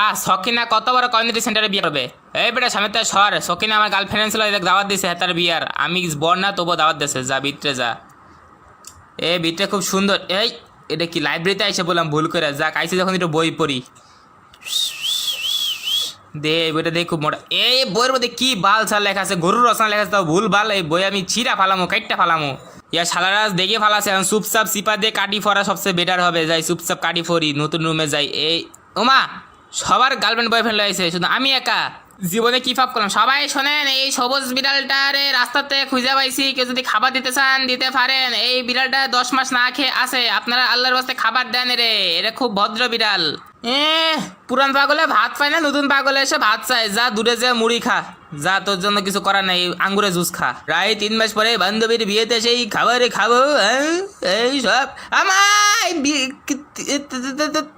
আহ সকিনা কত বড় কমিউনিটি সেন্টারে বিয়ে করবে? এই বেটা সামনে সর। সকিনা আমার গার্লফ্রেন্ড ছিল এদের দাওয়াত দিছে তার বিয়ার। আমি বর না, তবুও দাওয়াত দিছে, যা, বিটরে যা। এ বিটটা খুব সুন্দর। এই, এটা কি লাইব্রেরিতে এসে বললাম, ভুল করে। যাক আইসি যখন একটু বই পড়ি। দে বইটা দেখে খুব মোটা। এই বইয়ের মধ্যে কি বাল ছাল লেখা আছে, গরুর রচনা লেখা আছে, তাও ভুল বাল। এই বই আমি ছিঁড়া ফালামো, কাইটটা ফালামো। ইয়া সালারাজ দেখে ফালাছে, এখন চুপচাপ সিপা দিয়ে কাটি ফরা সবচেয়ে বেটার হবে। যাই, চুপচাপ কাটি ফরি, নতুন রুমে যাই। এই, ওমা! সবার গার্লফ্রেন্ড বয়ফ্রেন্ড রয়েছে শুধু আমি একা। জীবনে কি ফাপ করলাম? সবাই শোনেন, এই সবুজ বিড়ালটারে রাস্তাতে খুঁজে পাইছি, কেউ যদি খাবার দিতে চান, দিতে পারেন। এই বিড়ালটা দশ মাস না খেয়ে আছে, আপনারা আল্লাহর বাস্তে খাবার দেন রে, এটা খুব ভদ্র বিড়াল। এ, পুরান পাগলে ভাত পায় না, নতুন পাগলে এসে ভাত চায়। যা দূরে যে, মুড়ি খা। যা, তোর জন্য কিছু করার নেই, আঙ্গুরে জুস খা। প্রায় তিন মাস পরে বান্ধবীর বিয়েতে সেই খাবারে খাব হ্যাঁ? এই সব আমার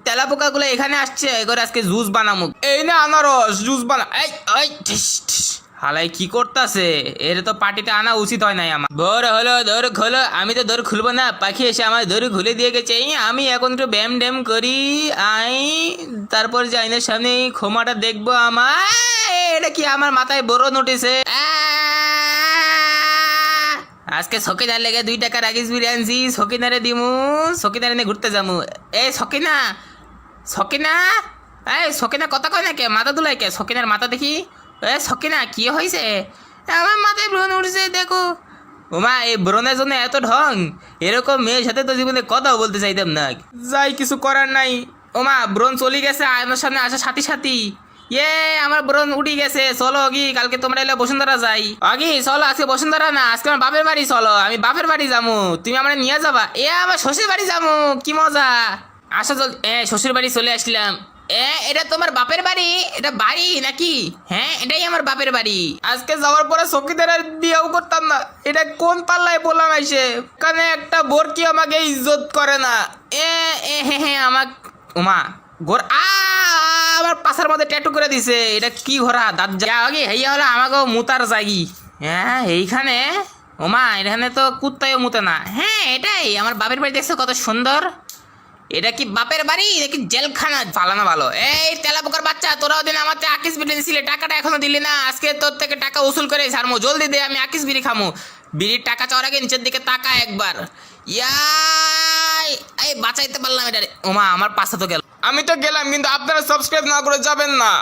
তেলা পোকাগুলো এখানে আসছে এবার আজকে জুস বানামু। এই না আনারস জুস বানা এই এই। হালাই কি করতাছে? এর তো পার্টিতে আনা উচিত হয় নাই আমার। ভোর হলো দৌড় খোলো আমি তো দৌড় খুলবো না। পাখি এসে আমার দৌড় খুলে দিয়ে গেছে। আমি এখন একটু ব্যাম ড্যাম করি আই তারপর যে আইনের সামনে ক্ষমাটা দেখব আমার এটা কি আমার মাথায় বড় নোটিসে? আজকে সকিনার লেগে দুই টাকা রাগিস বিরিয়ানি সকিনারে দিমু, সকিনারে নিয়ে ঘুরতে যামু। এ, সকিনা সকিনা এই সকিনা কথা কয় না কে? মাথা দুলাই কে? সকিনার মাথা দেখি। এ, সকিনা, কি হয়েছে আমার মাথায় ব্রণ উঠছে, দেখো। ওমা এই ব্রণের জন্য এত ঢং। এরকম মেয়ের সাথে তো জীবনে কথাও বলতে চাইতাম না। যাই, কিছু করার নাই। ওমা ব্রণ চলে গেছে আমার সামনে আসার সাথী সাথী ইয়ে আমার ব্রণ উঠে গেছে, চলো অগি, কালকে তোমরা এলে বসুন্ধরা যাই। অগি, চলো, আজকে বসুন্ধরা না, আজকে আমার বাপের বাড়ি, চলো, আমি বাপের বাড়ি যাব তুমি আমার নিয়ে যাবা? এ, আমার শ্বশুর বাড়ি যাব কি মজা। আসা চল, এ, শ্বশুর বাড়ি চলে আসলাম। এ, এটা তোমার বাপের বাড়ি? এটা বাড়ি নাকি? হ্যাঁ এটাই আমার বাপের বাড়ি। আজকে যাওয়ার পরে চকিদার বিয়েও করতাম না। এটা কোন পাল্লায় বললাম এসে কানে একটা বোর কি আমাকে ইজ্জত করে না। এ এ হ্যাঁ হ্যাঁ আমার ওমা গোর, আ আমার পাশার মধ্যে ট্যাটু করে দিছে। এটা কি ঘোরা দাঁত যা আগে হেইয়া হলো আমাকেও মুতার জাগি। হ্যাঁ এইখানে, ওমা, এখানে তো কুত্তায়ও মুতে না। হ্যাঁ এটাই, আমার বাপের বাড়ি দেখছ কত সুন্দর? এটা কি বাপের বাড়ি? নাকি জেলখানা? পালানো ভালো। এই তেলা পোকার বাচ্চা তোরা ওদিন আমার থেকে আকিস বিড়ি দিছিলে, টাকাটা এখনও দিলি না। আজকে তোর থেকে টাকা উসুল করে ছাড়মো। জলদি দে, আমি আকিস বিড়ি খামু। বিড়ির টাকা চাওয়ার আগে নিচের দিকে তাকা একবার। ইয়াই, এই বাঁচাইতে পারলাম এটা ওমা, আমার পাশে তো গেল। আমি তো গেলাম কিন্তু আপনারা সাবস্ক্রাইব না করে যাবেন না।